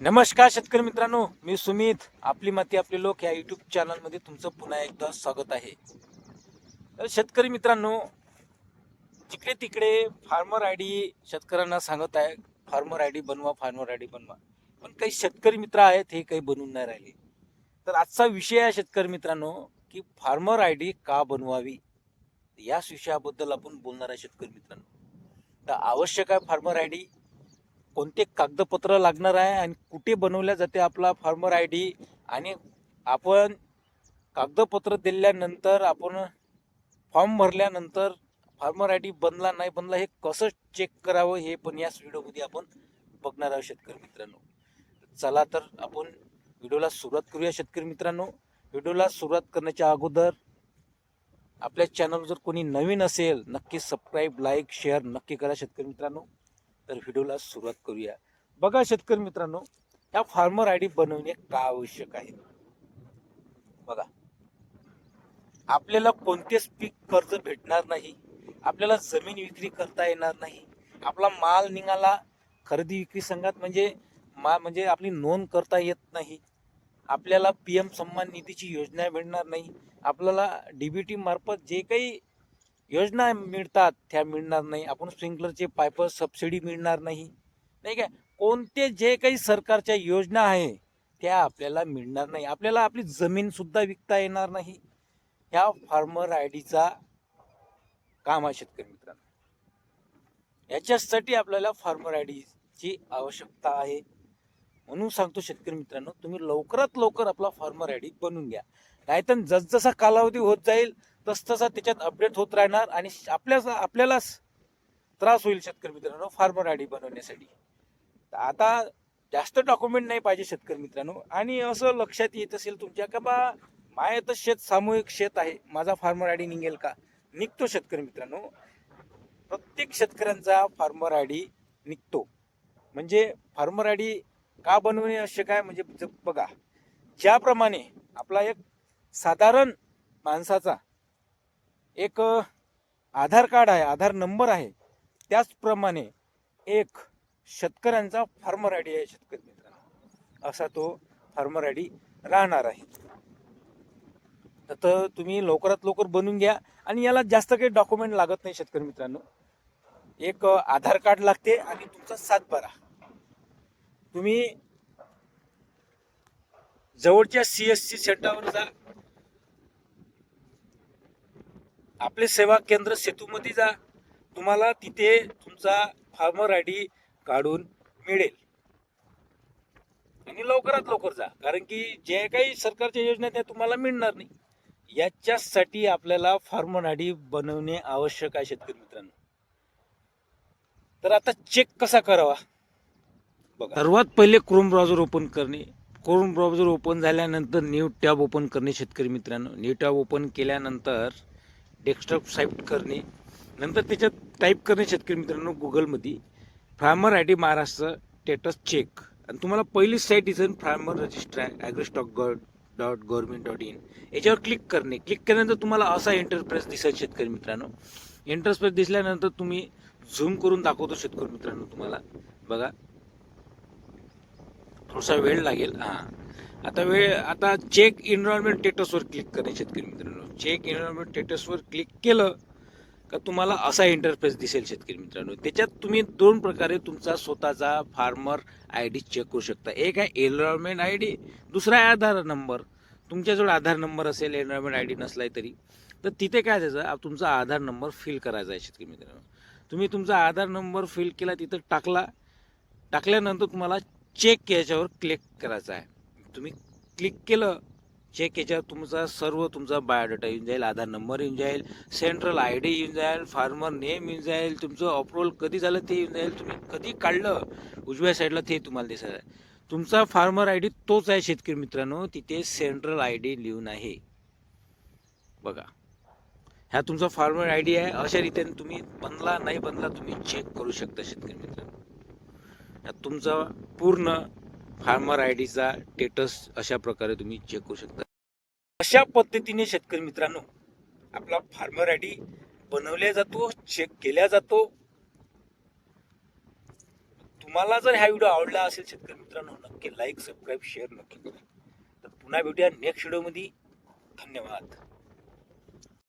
नमस्कार शेतकरी मित्रांनो मी सुमित. आपली माती आपले लोक या यूट्यूब चॅनलमध्ये तुमचं पुन्हा एकदा स्वागत आहे. तर शेतकरी मित्रांनो जिकडे तिकडे फार्मर आय डी शेतकऱ्यांना सांगत आहे फार्मर आय डी बनवा फार्मर आय डी बनवा. पण काही शेतकरी मित्र आहेत हे काही बनवून नाही राहिले. तर आजचा विषय आहे शेतकरी मित्रांनो की फार्मर आय डी का बनवावी? याच विषयाबद्दल आपण बोलणार आहे शेतकरी मित्रांनो. तर आवश्यक आहे फार्मर आय डी कोणते कागदपत्र लागणार आहे आणि कुठे बनवल्या जाते आपला फार्मर आय डी आणि आपण कागदपत्र दिल्यानंतर आपण फॉर्म भरल्यानंतर फार्मर आय डी बनला नाही बनला हे कसं चेक करावं हे पण याच व्हिडिओमध्ये आपण बघणार आहोत शेतकरी मित्रांनो. चला तर आपण व्हिडिओला सुरुवात करूया शेतकरी मित्रांनो. व्हिडिओला सुरुवात करण्याच्या अगोदर आपल्या चॅनल जर कोणी नवीन असेल नक्की सबस्क्राईब लाईक शेअर नक्की करा शेतकरी मित्रांनो. तर व्हिडिओला सुरुवात करूया. बघा शेतकरी मित्रांनो ह्या फार्मर आय डी बनवणे का आवश्यक आहे? बघा. आपल्याला कोणतेच पीक कर्ज भेटणार नाही आपल्याला जमीन विक्री करता येणार नाही आपला माल निघाला खरेदी विक्री संघात म्हणजे मा म्हणजे आपली नोंद करता येत नाही आपल्याला पी एम सन्मान निधीची योजना मिळणार नाही आपल्याला डी बी टी मार्फत जे काही योजना मिळतात त्या मिळणार नाही. आपण स्प्रिंकलरचे पाईप सबसिडी मिळणार नाही. नाही काय कोणते जे काही सरकारच्या योजना आहे त्या आपल्याला मिळणार नाही. आपल्याला आपली जमीनसुद्धा विकता येणार नाही. ह्या फार्मर आय डीचा काम आहे शेतकरी मित्रांनो. याच्यासाठी आपल्याला फार्मर आय डीची आवश्यकता आहे. म्हणून सांगतो शेतकरी मित्रांनो तुम्ही लवकरात लवकर आपला फार्मर आय डी बनवून घ्या. नाहीतर जसजसा कालावधी होत जाईल तसतसा त्याच्यात अपडेट होत राहणार आणि आपल्या आपल्यालाच त्रास होईल शेतकरी मित्रांनो फार्मर आय डी बनवण्यासाठी. तर आता जास्त डॉक्युमेंट नाही पाहिजे शेतकरी मित्रांनो. आणि असं लक्षात येत असेल तुमच्या का बा माय तर शेत सामूहिक शेत आहे. माझा फार्मर आय डी निघेल का? निघतो शेतकरी मित्रांनो. प्रत्येक शेतकऱ्यांचा फार्मर आय डी निघतो. म्हणजे फार्मर आय डी का बनवणे आवश्यक आहे? म्हणजे बघा ज्याप्रमाणे आपला एक साधारण माणसाचा एक आधार कार्ड आहे आधार नंबर आहे. त्याचप्रमाणे एक शेतकऱ्यांचा फार्मर आय डी आहे शेतकरी मित्रांनो. असा तो फार्मर आय डी राहणार आहे. तर- तुम्ही लवकरात लवकर बनवून घ्या आणि याला जास्त काही डॉक्युमेंट लागत नाही शेतकरी मित्रांनो. एक आधार कार्ड लागते आणि तुमचा सातबारा. तुम्ही जवळच्या सी एस सी सेंटरवर जा. आपले सेवा केंद्र सेतूमध्ये जा. तुम्हाला तिथे तुमचा फार्मर आय डी काढून मिळेल. आणि लवकरात लवकर जा. कारण की जे काही सरकारच्या योजना त्या तुम्हाला मिळणार नाही. याच्यासाठी आपल्याला फार्मर आय डी बनवणे आवश्यक आहे शेतकरी मित्रांनो. तर आता चेक कसा करावा? बघा. सर्वात पहिले क्रोम ब्राउझर ओपन करणे. क्रोम ब्राउझर ओपन झाल्यानंतर न्यू टॅब ओपन करणे शेतकरी मित्रांनो. न्यू टॅब ओपन केल्यानंतर डेस्कटॉप साईट करणे नंतर त्याच्यात टाईप करणे शेतकरी मित्रांनो गुगलमध्ये farmer I D Maharashtra status check आणि तुम्हाला पहिली साईट इथं farmer register AgriStack gov dot government dot in याच्यावर क्लिक करणे. क्लिक केल्यानंतर तुम्हाला असा इंटरप्रेस दिसेल शेतकरी मित्रांनो. इंटरप्रेस दिसल्यानंतर तुम्ही झूम करून दाखवतो शेतकरी मित्रांनो तुम्हाला. बघा. थोडासा वेळ लागेल. हां. आता वेळ आता चेक एन्व्हायरमेंट स्टेटसवर क्लिक करणे शेतकरी मित्रांनो. चेक एन्व्हायरमेंट स्टेटसवर क्लिक केलं का तुम्हाला असा इंटरफेस दिसेल शेतकरी मित्रांनो. त्याच्यात तुम्ही दोन प्रकारे तुमचा स्वतःचा फार्मर आय डी चेक करू शकता. एक आहे एन्व्हायरमेंट आय डी दुसरा आहे आधार नंबर तुमच्याजवळ आधार नंबर असेल एन्व्हायरमेंट आय डी नसलाय तरी. तर तिथे काय त्याचं? तुमचा आधार नंबर फिल करायचा आहे शेतकरी मित्रांनो. तुम्ही तुमचा आधार नंबर फिल केला तिथं टाकला. टाकल्यानंतर तुम्हाला चेक याच्यावर क्लिक करायचा आहे. तुम्ही क्लिक केलं चेक याच्यावर तुमचा सर्व तुमचा बायोडाटा येऊन जाईल आधार नंबर येऊन जाईल सेंट्रल आय डी येऊन जाईल फार्मर नेम येऊन जाईल तुमचं अप्रुव्हल कधी झालं ते येऊन जाईल तुम्ही कधी काढलं उजव्या साईडला ते तुम्हाला दिसत आहे. तुमचा फार्मर आय डी तोच आहे शेतकरी मित्रांनो तिथे सेंट्रल आय डी लिहून आहे. बघा. ह्या तुमचा फार्मर आय डी आहे अशा रीतीने तुम्ही बनला नाही बनला तुम्ही चेक करू शकता शेतकरी मित्रांनो. तुमचा पूर्ण फार्मर आय डीचा स्टेटस अशा प्रकारे तुम्ही चेक करू शकता. अशा पद्धतीने शेतकरी मित्रांनो आपला फार्मर आय डी बनवल्या जातो चेक केला जातो. तुम्हाला तुम्हाला जर हा व्हिडिओ आवडला असेल शेतकरी मित्रांनो नक्की लाईक सबस्क्राईब शेअर नक्की करा. तर पुन्हा भेटूया नेक्स्ट व्हिडिओमध्ये धन्यवाद.